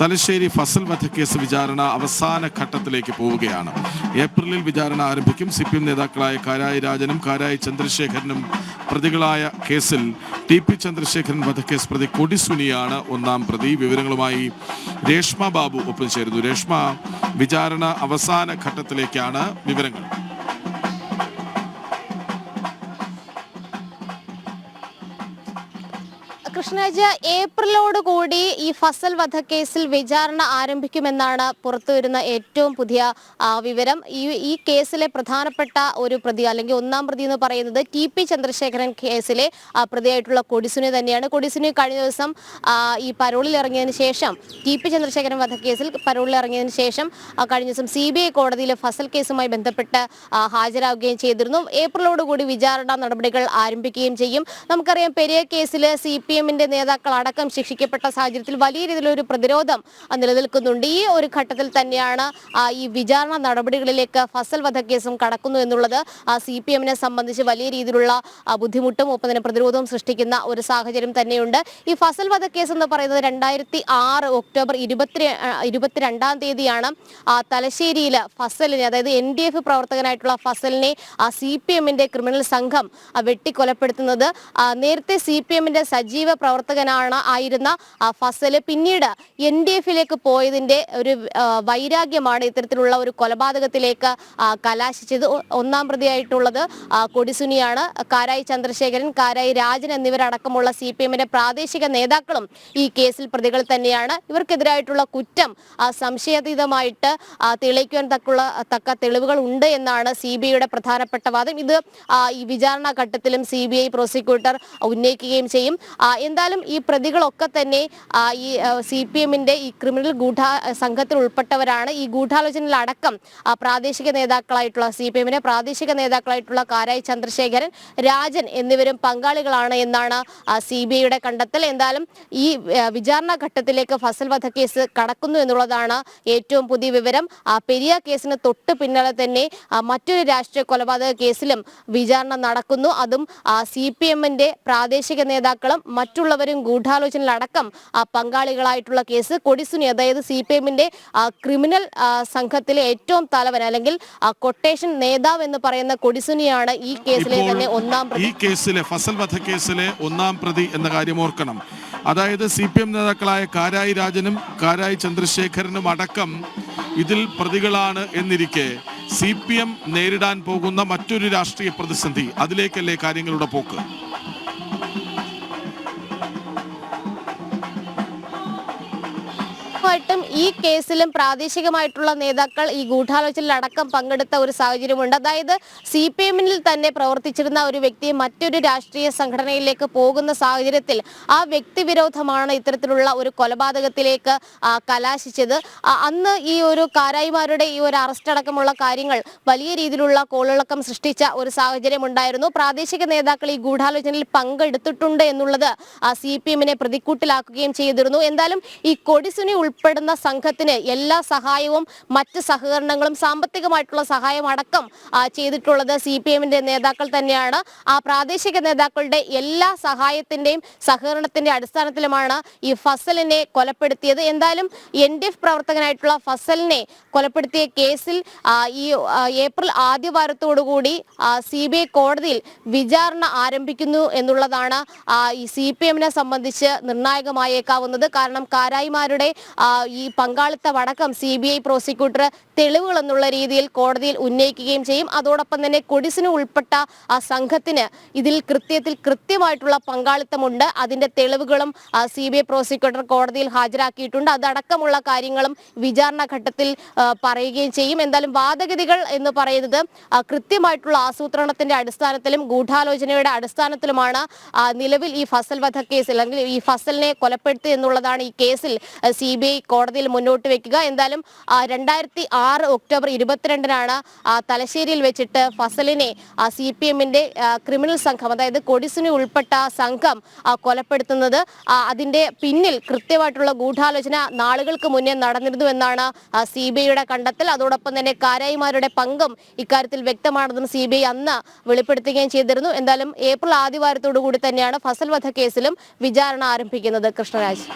തലശ്ശേരി ഫസൽ വധക്കേസ് വിചാരണ അവസാന ഘട്ടത്തിലേക്ക് പോവുകയാണ്. ഏപ്രിലിൽ വിചാരണ ആരംഭിക്കും. സി പി എം നേതാക്കളായ കാരായി രാജനും കാരായി ചന്ദ്രശേഖരനും പ്രതികളായ കേസിൽ ടി പി ചന്ദ്രശേഖരൻ വധക്കേസ് പ്രതി കൊടിസുനിയാണ് ഒന്നാം പ്രതി. വിവരങ്ങളുമായി രേഷ്മ ബാബു ഒപ്പം ചേരുന്നു. രേഷ്മ വിചാരണ അവസാന ഘട്ടത്തിലേക്കാണ് വിവരങ്ങൾ. കൃഷ്ണരാജ് ഏപ്രിലോട് കൂടി ഈ ഫസൽ വധക്കേസിൽ വിചാരണ ആരംഭിക്കുമെന്നാണ് പുറത്തുവരുന്ന ഏറ്റവും പുതിയ വിവരം. ഈ ഈ കേസിലെ പ്രധാനപ്പെട്ട ഒരു പ്രതി അല്ലെങ്കിൽ ഒന്നാം പ്രതി എന്ന് പറയുന്നത് ടി പി ചന്ദ്രശേഖരൻ കേസിലെ പ്രതിയായിട്ടുള്ള കൊടിസുനി തന്നെയാണ്. കൊടിസുനി കഴിഞ്ഞ ദിവസം ഈ പരോളിൽ ഇറങ്ങിയതിന് ശേഷം ടി പി ചന്ദ്രശേഖരൻ വധക്കേസിൽ പരോളിൽ ഇറങ്ങിയതിന് ശേഷം കഴിഞ്ഞ ദിവസം സി ബി ഐ കോടതിയിലെ ഫസൽ കേസുമായി ബന്ധപ്പെട്ട് ഹാജരാകുകയും ചെയ്തിരുന്നു. ഏപ്രിലോട് കൂടി വിചാരണ നടപടികൾ ആരംഭിക്കുകയും ചെയ്യും. നമുക്കറിയാം പെരിയ കേസിൽ സി പി എമ്മിന്റെ നേതാക്കൾ അടക്കം ശിക്ഷിക്കപ്പെട്ട സാഹചര്യത്തിൽ വലിയ രീതിയിലൊരു പ്രതിരോധം നിലനിൽക്കുന്നുണ്ട്. ഈ ഒരു ഘട്ടത്തിൽ തന്നെയാണ് ഈ വിചാരണ നടപടികളിലേക്ക് ഫസൽ വധക്കേസും കടക്കുന്നു എന്നുള്ളത് സി പി എമ്മിനെ സംബന്ധിച്ച് വലിയ രീതിയിലുള്ള ബുദ്ധിമുട്ടും ഒപ്പം തന്നെ പ്രതിരോധവും സൃഷ്ടിക്കുന്ന ഒരു സാഹചര്യം തന്നെയുണ്ട്. ഈ ഫസൽ വധക്കേസ് എന്ന് പറയുന്നത് രണ്ടായിരത്തി ആറ് ഒക്ടോബർ ഇരുപത്തി ഇരുപത്തിരണ്ടാം തീയതിയാണ് തലശ്ശേരിയിൽ ഫസലിനെ അതായത് എൻ ഡി എഫ് പ്രവർത്തകനായിട്ടുള്ള ഫസലിനെ സി പി എമ്മിന്റെ ക്രിമിനൽ സംഘം വെട്ടിക്കൊലപ്പെടുത്തുന്നത്. നേരത്തെ സി പി എമ്മിന്റെ സജീവ പ്രവർത്തകനാണ് ആയിരുന്ന ഫസൽ. പിന്നീട് എൻ ഡി എഫിലേക്ക് പോയതിന്റെ ഒരു വൈരാഗ്യമാണ് ഇത്തരത്തിലുള്ള ഒരു കൊലപാതകത്തിലേക്ക് കലാശിച്ചത്. ഒന്നാം പ്രതിയായിട്ടുള്ളത് കൊടിസുനിയാണ്. കാരായി ചന്ദ്രശേഖരൻ കാരായി രാജൻ എന്നിവരടക്കമുള്ള സി പി എമ്മിന്റെ പ്രാദേശിക നേതാക്കളും ഈ കേസിൽ പ്രതികൾ തന്നെയാണ്. ഇവർക്കെതിരായിട്ടുള്ള കുറ്റം സംശയാതീതമായിട്ട് തെളിയിക്കുവാൻ തക്കുള്ള തക്ക തെളിവുകൾ ഉണ്ട് എന്നാണ് സി ബി ഐയുടെ പ്രധാനപ്പെട്ട വാദം. ഇത് ഈ വിചാരണ ഘട്ടത്തിലും സി ബി ഐ പ്രോസിക്യൂട്ടർ ഉന്നയിക്കുകയും ചെയ്യും. എന്തായാലും ഈ പ്രതികളൊക്കെ തന്നെ ഈ സി പി എമ്മിന്റെ ഈ ക്രിമിനൽ ഗൂഢാ സംഘത്തിൽ ഉൾപ്പെട്ടവരാണ് ഈ ഗൂഢാലോചനയിലടക്കം പ്രാദേശിക നേതാക്കളായിട്ടുള്ള സി പി എമ്മിന്റെ പ്രാദേശിക നേതാക്കളായിട്ടുള്ള കാരായി ചന്ദ്രശേഖരൻ രാജൻ എന്നിവരും പങ്കാളികളാണ് എന്നാണ് സി ബി ഐയുടെ കണ്ടെത്തൽ. എന്തായാലും ഈ വിചാരണ ഘട്ടത്തിലേക്ക് ഫസൽ വധക്കേസ് കടക്കുന്നു എന്നുള്ളതാണ് ഏറ്റവും പുതിയ വിവരം. പെരിയ കേസിന് തൊട്ട് പിന്നാലെ തന്നെ മറ്റൊരു രാഷ്ട്രീയ കൊലപാതക കേസിലും വിചാരണ നടക്കുന്നു. അതും സി പി എമ്മിന്റെ പ്രാദേശിക നേതാക്കളും മറ്റുള്ളവരും ഗൂഢാലോചനയിലടക്കം പങ്കാളികളായിട്ടുള്ള കേസ് കൊടിസുനി അതായത് സി പി എമ്മിന്റെ ക്രിമിനൽ സംഘത്തിലെ ഏറ്റവും തലവൻ അല്ലെങ്കിൽ കൊട്ടേഷൻ നേതാവ് എന്ന് പറയുന്ന കൊടിസുനിയാണ് ഈ കേസിലെ തന്നെ ഒന്നാം പ്രതി. ഈ കേസിലെ ഫസൽ വധക്കേസിലെ ഒന്നാം പ്രതി എന്ന കാര്യം ഓർക്കണം. അതായത് സി പി എം നേതാക്കളായ കാരായി രാജനും കാരായി ചന്ദ്രശേഖരനും അടക്കം ഇതിൽ പ്രതികളാണ് എന്നിരിക്കെ സി പി എം നേരിടാൻ പോകുന്ന മറ്റൊരു രാഷ്ട്രീയ പ്രതിസന്ധി. അതിലേക്കല്ലേ കാര്യങ്ങളുടെ പോക്ക് ും? ഈ കേസിലും പ്രാദേശികമായിട്ടുള്ള നേതാക്കൾ ഈ ഗൂഢാലോചനയിൽ അടക്കം പങ്കെടുത്ത ഒരു സാഹചര്യമുണ്ട്. അതായത് സി പി എമ്മിൽ തന്നെ പ്രവർത്തിച്ചിരുന്ന ഒരു വ്യക്തി മറ്റൊരു രാഷ്ട്രീയ സംഘടനയിലേക്ക് പോകുന്ന സാഹചര്യത്തിൽ ആ വ്യക്തി വിരോധമാണ് ഇത്തരത്തിലുള്ള ഒരു കൊലപാതകത്തിലേക്ക് കലാശിച്ചത്. അന്ന് ഈ ഒരു കാരായിമാരുടെ ഈ ഒരു അറസ്റ്റ് അടക്കമുള്ള കാര്യങ്ങൾ വലിയ രീതിയിലുള്ള കോളിളക്കം സൃഷ്ടിച്ച ഒരു സാഹചര്യം ഉണ്ടായിരുന്നു പ്രാദേശിക നേതാക്കൾ ഈ ഗൂഢാലോചനയിൽ പങ്കെടുത്തിട്ടുണ്ട് എന്നുള്ളത് സി പി എമ്മിനെ പ്രതിക്കൂട്ടിലാക്കുകയും ചെയ്തിരുന്നു. എന്തായാലും ഈ കൊടിസുനി ഉൾപ്പെടുന്ന സംഘത്തിന് എല്ലാ സഹായവും മറ്റ് സഹകരണങ്ങളും സാമ്പത്തികമായിട്ടുള്ള സഹായം അടക്കം ചെയ്തിട്ടുള്ളത് സി പി എമ്മിന്റെ നേതാക്കൾ തന്നെയാണ്. ആ പ്രാദേശിക നേതാക്കളുടെ എല്ലാ സഹായത്തിന്റെയും സഹകരണത്തിന്റെ അടിസ്ഥാനത്തിലുമാണ് ഈ ഫസലിനെ കൊലപ്പെടുത്തിയത്. എന്തായാലും എൻ ഡി എഫ് പ്രവർത്തകനായിട്ടുള്ള ഫസലിനെ കൊലപ്പെടുത്തിയ കേസിൽ ഈ ഏപ്രിൽ ആദ്യ വാരത്തോടുകൂടി സി ബി ഐ കോടതിയിൽ വിചാരണ ആരംഭിക്കുന്നു എന്നുള്ളതാണ് ഈ സി പി എമ്മിനെ സംബന്ധിച്ച് നിർണായകമായേക്കാവുന്നത്. കാരണം കാരായിമാരുടെ ആ, ഈ പങ്കാളിത്തമടക്കം സി ബി ഐ പ്രോസിക്യൂട്ടർ തെളിവുകൾ എന്നുള്ള രീതിയിൽ കോടതിയിൽ ഉന്നയിക്കുകയും ചെയ്യും. അതോടൊപ്പം തന്നെ കൊടിസിന് ഉൾപ്പെട്ട ആ സംഘത്തിന് ഇതിൽ കൃത്യത്തിൽ കൃത്യമായിട്ടുള്ള പങ്കാളിത്തമുണ്ട്. അതിന്റെ തെളിവുകളും സി ബി ഐ പ്രോസിക്യൂട്ടർ കോടതിയിൽ ഹാജരാക്കിയിട്ടുണ്ട്. അതടക്കമുള്ള കാര്യങ്ങളും വിചാരണ ഘട്ടത്തിൽ പറയുകയും ചെയ്യും. എന്തായാലും വാദഗതികൾ എന്ന് പറയുന്നത് കൃത്യമായിട്ടുള്ള ആസൂത്രണത്തിന്റെ അടിസ്ഥാനത്തിലും ഗൂഢാലോചനയുടെ അടിസ്ഥാനത്തിലുമാണ് നിലവിൽ ഈ ഫസൽ വധ കേസിൽ അല്ലെങ്കിൽ ഈ ഫസലിനെ കൊലപ്പെടുത്തി എന്നുള്ളതാണ് ഈ കേസിൽ സി കോടതിയിൽ മുന്നോട്ട് വെക്കുക. എന്തായാലും രണ്ടായിരത്തി ആറ് ഒക്ടോബർ ഇരുപത്തിരണ്ടിനാണ് തലശ്ശേരിയിൽ വെച്ചിട്ട് ഫസലിനെ സി പി എമ്മിന്റെ ക്രിമിനൽ സംഘം അതായത് കൊടിസിനെ ഉൾപ്പെട്ട സംഘം കൊലപ്പെടുത്തുന്നത്. അതിന്റെ പിന്നിൽ കൃത്യമായിട്ടുള്ള ഗൂഢാലോചന നാളുകൾക്ക് മുന്നേ നടന്നിരുന്നു എന്നാണ് സി ബി ഐയുടെ കണ്ടെത്തൽ. അതോടൊപ്പം തന്നെ കാരായിമാരുടെ പങ്കും ഇക്കാര്യത്തിൽ വ്യക്തമാണെന്നും സി ബി ഐ അന്ന് വെളിപ്പെടുത്തുകയും ചെയ്തിരുന്നു. എന്തായാലും ഏപ്രിൽ ആദ്യവാരത്തോടു കൂടി തന്നെയാണ് ഫസൽ വധ കേസിലും വിചാരണ ആരംഭിക്കുന്നത്. കൃഷ്ണരാജ്.